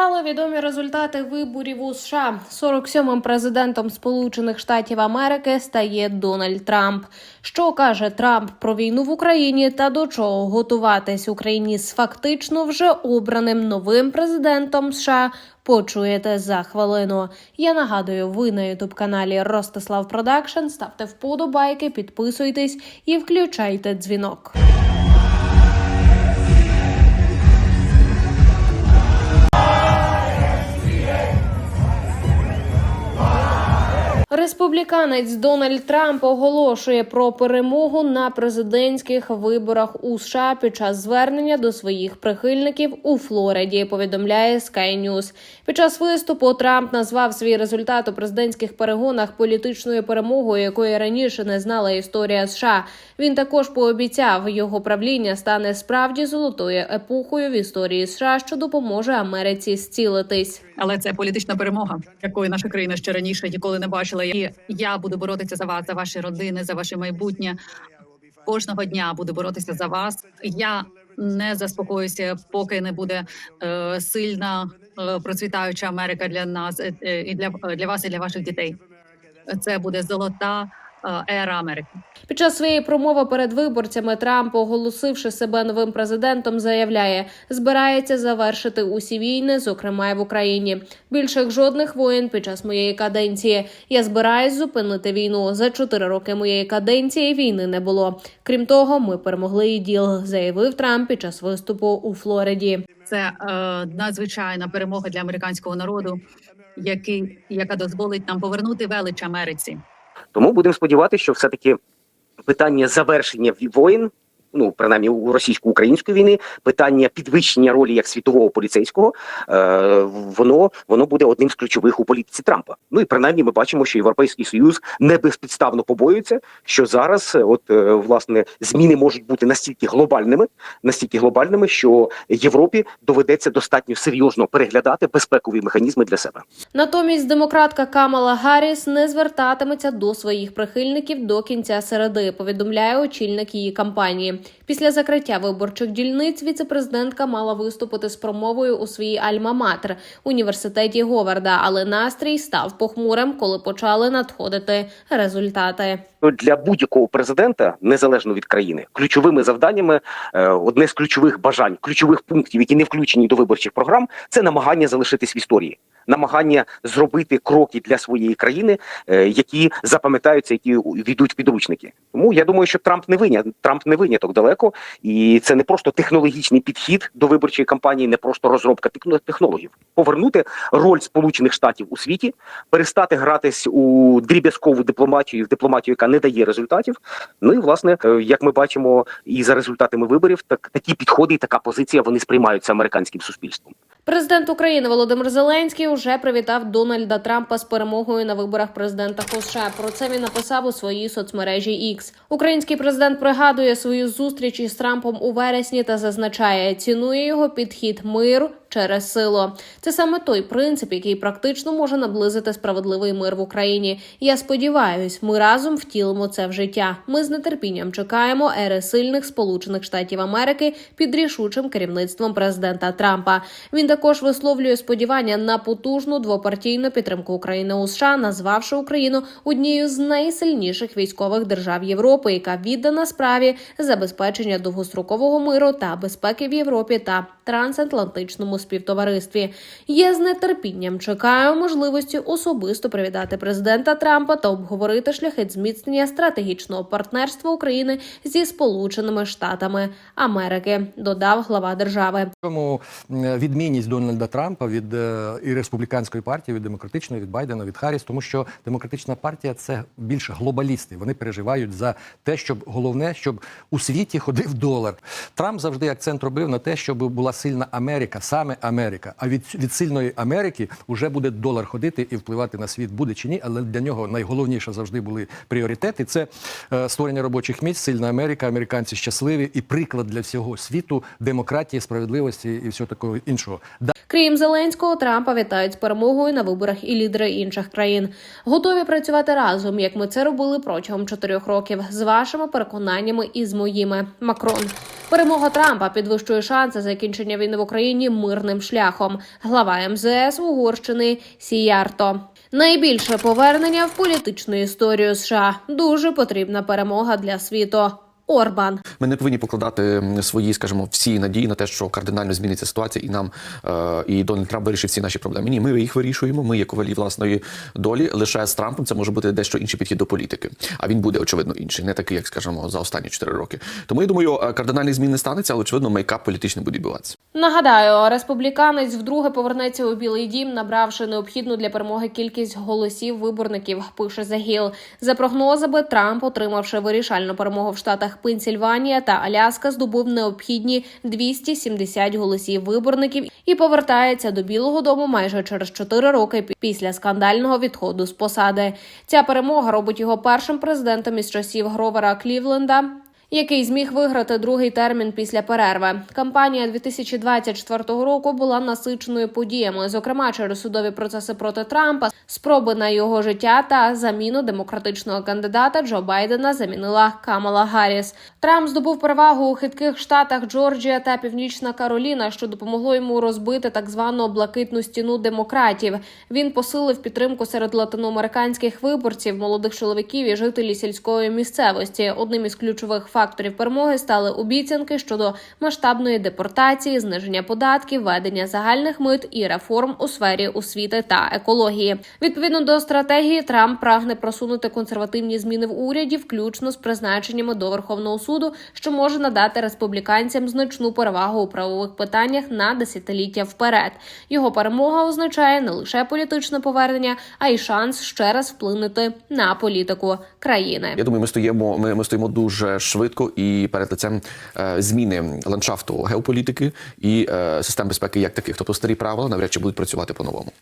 Стали відомі результати виборів у США. 47-м президентом Сполучених Штатів Америки стає Дональд Трамп. Що каже Трамп про війну в Україні та до чого готуватись Україні з фактично вже обраним новим президентом США? Почуєте за хвилину. Я нагадую, ви на ютуб каналі Ростислав Продакшн. Ставте вподобайки, підписуйтесь і включайте дзвінок. Республіканець Дональд Трамп оголошує про перемогу на президентських виборах у США під час звернення до своїх прихильників у Флориді. Повідомляє Sky News. Під час виступу Трамп назвав свій результат у президентських перегонах політичною перемогою, якої раніше не знала історія США. Він також пообіцяв, його правління стане справді золотою епохою в історії США, що допоможе Америці зцілитись. Але це політична перемога, якої наша країна ще раніше ніколи не бачила. Я буду боротися за вас, за ваші родини, за ваше майбутнє. Кожного дня буду боротися за вас. Я не заспокоюся, поки не буде е, сильна е, процвітаюча Америка для нас е, е, і для, для вас, і для ваших дітей. Це буде золота е, ера Америки. Під час своєї промови перед виборцями Трамп, оголосивши себе новим президентом, заявляє, збирається завершити усі війни, зокрема й в Україні. Більших жодних воєн під час моєї каденції. Я збираюсь зупинити війну. За чотири роки моєї каденції війни не було. Крім того, ми перемогли і діл, заявив Трамп під час виступу у Флориді. Це е, надзвичайна перемога для американського народу, який яка дозволить нам повернути велич Америці. Тому будемо сподіватися, що все-таки питання завершення воїн, ну принаймні у російсько-української війни, питання підвищення ролі як світового поліцейського, е, воно воно буде одним з ключових у політиці Трампа. Ну і принаймні ми бачимо, що Європейський Союз не безпідставно побоюється, що зараз, е, от е, власне, зміни можуть бути настільки глобальними, настільки глобальними, що Європі доведеться достатньо серйозно переглядати безпекові механізми для себе. Натомість демократка Камала Гарріс не звертатиметься до своїх прихильників до кінця середи. Повідомляє очільник її кампанії. Після закриття виборчих дільниць віцепрезидентка мала виступити з промовою у своїй альма-матер університеті Говарда, але настрій став похмурим, коли почали надходити результати. Ну, для будь-якого президента, незалежно від країни, ключовими завданнями е, одне з ключових бажань, ключових пунктів, які не включені до виборчих програм, це намагання залишитись в історії, намагання зробити кроки для своєї країни, е, які запам'ятаються, які війдуть в підручники. Тому я думаю, що Трамп не винят, Трамп не виняток далеко, і це не просто технологічний підхід до виборчої кампанії, не просто розробка техно- технологів. Повернути роль Сполучених Штатів у світі, перестати гратись у дріб'язкову дипломатію, в дипломатію, яка не дає результатів. Ну і власне, е, як ми бачимо, і за результатами виборів, так такі підходи і така позиція вони сприймаються американським суспільством. Президент України Володимир Зеленський уже привітав Дональда Трампа з перемогою на виборах президента США. Про це він написав у своїй соцмережі X. Український президент пригадує свою зустріч із Трампом у вересні та зазначає, цінує його підхід миру через силу. Це саме той принцип, який практично може наблизити справедливий мир в Україні. Я сподіваюсь, ми разом втілимо це в життя. Ми з нетерпінням чекаємо ери сильних Сполучених Штатів Америки під рішучим керівництвом президента Трампа. Він також висловлює сподівання на потужну двопартійну підтримку України у США, назвавши Україну однією з найсильніших військових держав Європи, яка віддана справі забезпечення довгострокового миру та безпеки в Європі та трансатлантичному співтоваристві. Я з нетерпінням чекаю можливості особисто привітати президента Трампа та обговорити шляхи зміцнення стратегічного партнерства України зі Сполученими Штатами Америки. Додав глава держави. Тому відмінність Дональда Трампа від е, і республіканської партії, від демократичної, від Байдена, від Харріс, тому що демократична партія це більше глобалісти. Вони переживають за те, щоб головне, щоб у світі ходив долар. Трамп завжди акцент робив на те, щоб була сильна Америка, саме Америка. А від, від сильної Америки вже буде долар ходити і впливати на світ, буде чи ні. Але для нього найголовніше завжди були пріоритети. Це е, створення робочих місць, сильна Америка, американці щасливі і приклад для всього світу демократії, справедливості і всього такого іншого. Крім Зеленського, Трампа вітають з перемогою на виборах і лідери інших країн. Готові працювати разом, як ми це робили протягом чотирьох років, з вашими переконаннями і з моїми. Макрон. Перемога Трампа підвищує шанси закінчення війни в Україні мирним шляхом. Глава МЗС Угорщини Сіярто. Найбільше повернення в політичну історію США. Дуже потрібна перемога для світу. Орбан. Ми не повинні покладати свої, скажімо, всі надії на те, що кардинально зміниться ситуація, і нам е, і Дональд Трамп вирішить всі наші проблеми. Ні, ми їх вирішуємо. Ми є ковалі власної долі. Лише з Трампом це може бути дещо інший підхід до політики. А він буде очевидно інший, не такий, як скажімо, за останні 4 роки. Тому я думаю, е, кардинальних змін не станеться, але очевидно, мейкап політичний буде відбуватися. Нагадаю, республіканець вдруге повернеться у Білий Дім, набравши необхідну для перемоги кількість голосів виборників. Пише Загіл. За прогнозами, Трамп, отримавши вирішальну перемогу в штатах Пенсільванія та Аляска, здобув необхідні 270 голосів виборників і повертається до Білого Дому майже через 4 роки пі- після скандального відходу з посади. Ця перемога робить його першим президентом із часів Гровера Клівленда який зміг виграти другий термін після перерви. Кампанія 2024 року була насиченою подіями, зокрема через судові процеси проти Трампа, спроби на його життя та заміну демократичного кандидата Джо Байдена замінила Камала Гарріс. Трамп здобув перевагу у хитких штатах Джорджія та Північна Кароліна, що допомогло йому розбити так звану блакитну стіну демократів. Він посилив підтримку серед латиноамериканських виборців, молодих чоловіків і жителів сільської місцевості. Одним із ключових факторів перемоги стали обіцянки щодо масштабної депортації, зниження податків, ведення загальних мит і реформ у сфері освіти та екології. Відповідно до стратегії, Трамп прагне просунути консервативні зміни в уряді, включно з призначеннями до Верховного суду, що може надати республіканцям значну перевагу у правових питаннях на десятиліття вперед. Його перемога означає не лише політичне повернення, а й шанс ще раз вплинути на політику країни. Я думаю, ми стоїмо. Ми, ми стоїмо дуже швидко і перед лицем е, зміни ландшафту геополітики і е, систем безпеки як таких. Тобто старі правила навряд чи будуть працювати по-новому.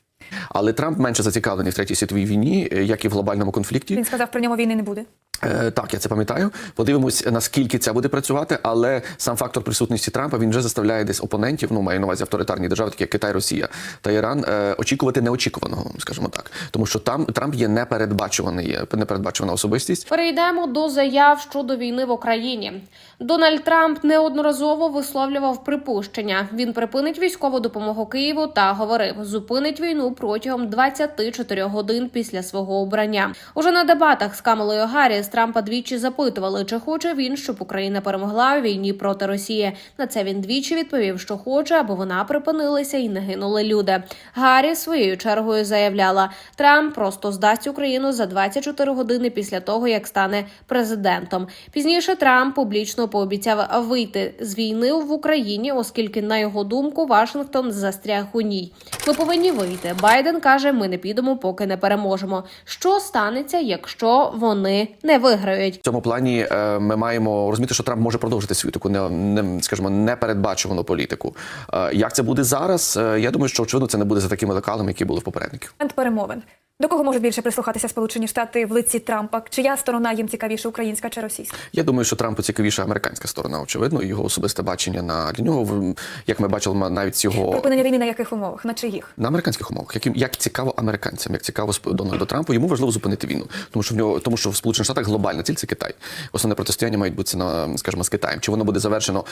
Але Трамп менше зацікавлений в третій світовій війні, е, як і в глобальному конфлікті. Він сказав, про нього війни не буде. Е, Так, я це пам'ятаю. Подивимось, наскільки це буде працювати, але сам фактор присутності Трампа він вже заставляє десь опонентів, ну маю на увазі авторитарні держави, такі як Китай, Росія та Іран, е, очікувати неочікуваного, скажімо так, тому що там Трамп є непередбачуваний, є непередбачувана особистість. Перейдемо до заяв щодо війни в Україні. Дональд Трамп неодноразово висловлював припущення. Він припинить військову допомогу Києву та говорив, зупинить війну протягом 24 годин після свого обрання. Уже на дебатах з Камалою Гарріс Трампа двічі запитували, чи хоче він, щоб Україна перемогла у війні проти Росії. На це він двічі відповів, що хоче, аби вона припинилася і не гинули люди. Гарріс своєю чергою заявляла, Трамп просто здасть Україну за 24 години після того, як стане президентом. Пізніше Трамп публічно пообіцяв вийти з війни в Україні, оскільки, на його думку, Вашингтон застряг у ній. Ми повинні вийти. Байден каже: ми не підемо, поки не переможемо. Що станеться, якщо вони не виграють? В цьому плані е, ми маємо розуміти, що Трамп може продовжити свою таку не, не скажімо, непередбачувану політику. Е, Як це буде зараз? Е, Я думаю, що очевидно це не буде за такими лекалами, які були в попередників. Момент перемовин. До кого можуть більше прислухатися Сполучені Штати в лиці Трампа? Чия сторона їм цікавіше, українська чи російська? Я думаю, що Трампу цікавіша американська сторона, очевидно, його особисте бачення на для нього, в- як ми бачили, навіть з його Припинення війни на яких умовах? На чиїх? на американських умовах, яким як цікаво американцям, як цікаво Дональду Трампу, йому важливо зупинити війну, тому що в нього, тому що в Сполучених Штатах глобальна ціль це Китай. Основне протистояння мають бути на, скажімо, з Китаєм. Чи воно буде завершено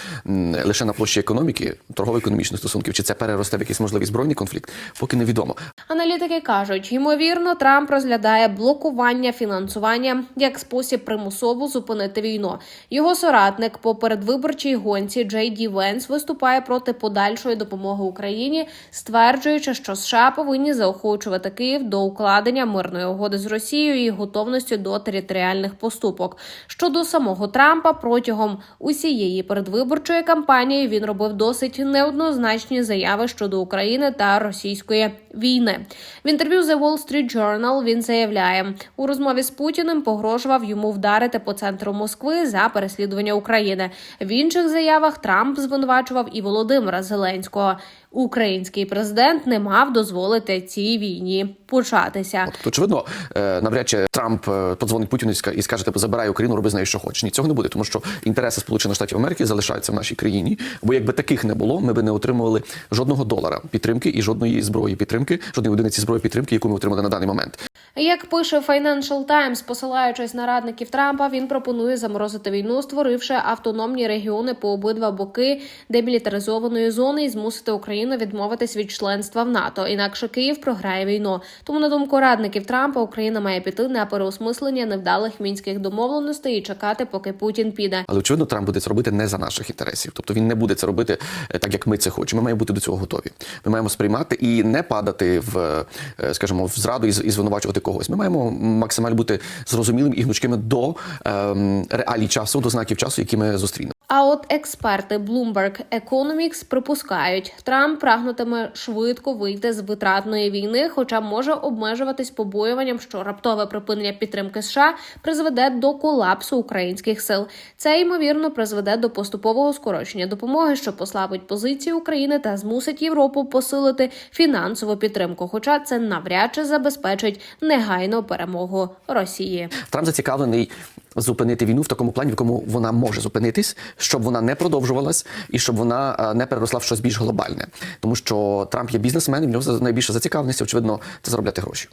лише на площі економіки, торгово-економічних стосунків, чи це переросте в якийсь можливий збройний конфлікт, поки невідомо. Аналітики кажуть, ймовірно, Трамп розглядає блокування фінансування як спосіб примусово зупинити війну. Його соратник по передвиборчій гонці Джей Ді Венс виступає проти подальшої допомоги Україні, стверджуючи, що США повинні заохочувати Київ до укладення мирної угоди з Росією і готовності до територіальних поступок. Щодо самого Трампа протягом усієї передвиборчої кампанії він робив досить неоднозначні заяви щодо України та російської війни. В інтерв'ю The Wall Street Journal він заявляє, у розмові з Путіним погрожував йому вдарити по центру Москви за переслідування України. В інших заявах Трамп звинувачував і Володимира Зеленського Український президент не мав дозволити цій війні початися. От, очевидно, е, навряд чи Трамп е, подзвонить Путіну і скаже, типу, забирай Україну, роби з нею, що хочеш. Ні, цього не буде, тому що інтереси Сполучених Штатів Америки залишаються в нашій країні. Бо якби таких не було, ми би не отримували жодного долара підтримки і жодної зброї підтримки, жодної одиниці зброї підтримки, яку ми отримали на даний момент. Як пише Financial Times, посилаючись на радників Трампа, він пропонує заморозити війну, створивши автономні регіони по обидва боки демілітаризованої зони і змусити Україну відмовитись від членства в НАТО. Інакше Київ програє війну. Тому, на думку радників Трампа, Україна має піти на переосмислення невдалих мінських домовленостей і чекати, поки Путін піде. Але очевидно, Трамп буде це робити не за наших інтересів. Тобто він не буде це робити е, так, як ми це хочемо. Ми маємо бути до цього готові. Ми маємо сприймати і не падати в, е, скажімо, в зраду і звинувачувати когось. Ми маємо максимально бути зрозумілим і гнучкими до ем, реалій часу, до знаків часу, які ми зустрінемо. А от експерти Bloomberg Economics припускають, Трамп прагнутиме швидко вийти з витратної війни, хоча може обмежуватись побоюванням, що раптове припинення підтримки США призведе до колапсу українських сил. Це ймовірно призведе до поступового скорочення допомоги, що послабить позиції України та змусить Європу посилити фінансову підтримку. Хоча це навряд чи забезпечить негайну перемогу Росії. Трамп зацікавлений зупинити війну в такому плані, в якому вона може зупинитись, щоб вона не продовжувалась і щоб вона е, не переросла в щось більш глобальне. Тому що Трамп є бізнесмен, і в нього найбільша зацікавленість, очевидно, це заробляти гроші.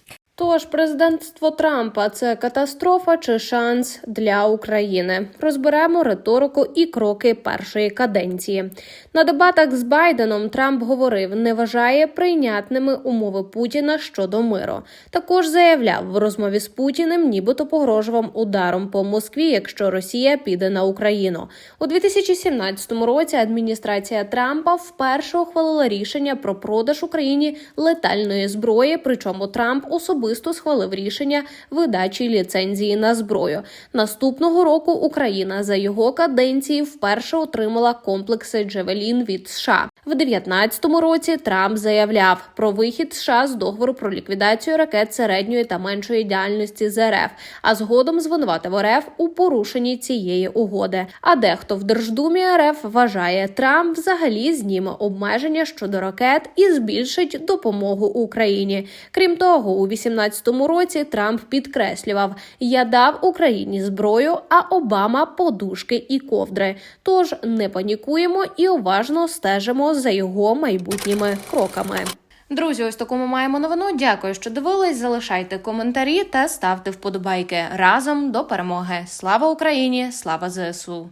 Тож президентство Трампа це катастрофа чи шанс для України. Розберемо риторику і кроки першої каденції. На дебатах з Байденом Трамп говорив, не вважає прийнятними умови Путіна щодо миру. Також заявляв в розмові з Путіним, нібито погрожував ударом по Москві, якщо Росія піде на Україну. У 2017 році адміністрація Трампа вперше ухвалила рішення про продаж Україні летальної зброї. Причому Трамп особисто схвалив рішення видачі ліцензії на зброю. Наступного року Україна за його каденції вперше отримала комплекси Джевелін від США. В 2019 році Трамп заявляв про вихід США з договору про ліквідацію ракет середньої та меншої дальності з РФ, а згодом звинуватив РФ у порушенні цієї угоди. А дехто в Держдумі РФ вважає, Трамп взагалі зніме обмеження щодо ракет і збільшить допомогу Україні. Крім того, у 2018 році Трамп підкреслював: я дав Україні зброю, а Обама подушки і ковдри. Тож не панікуємо і уважно стежимо за його майбутніми кроками. Друзі, ось таку ми маємо новину. Дякую, що дивились. Залишайте коментарі та ставте вподобайки разом до перемоги. Слава Україні! Слава ЗСУ!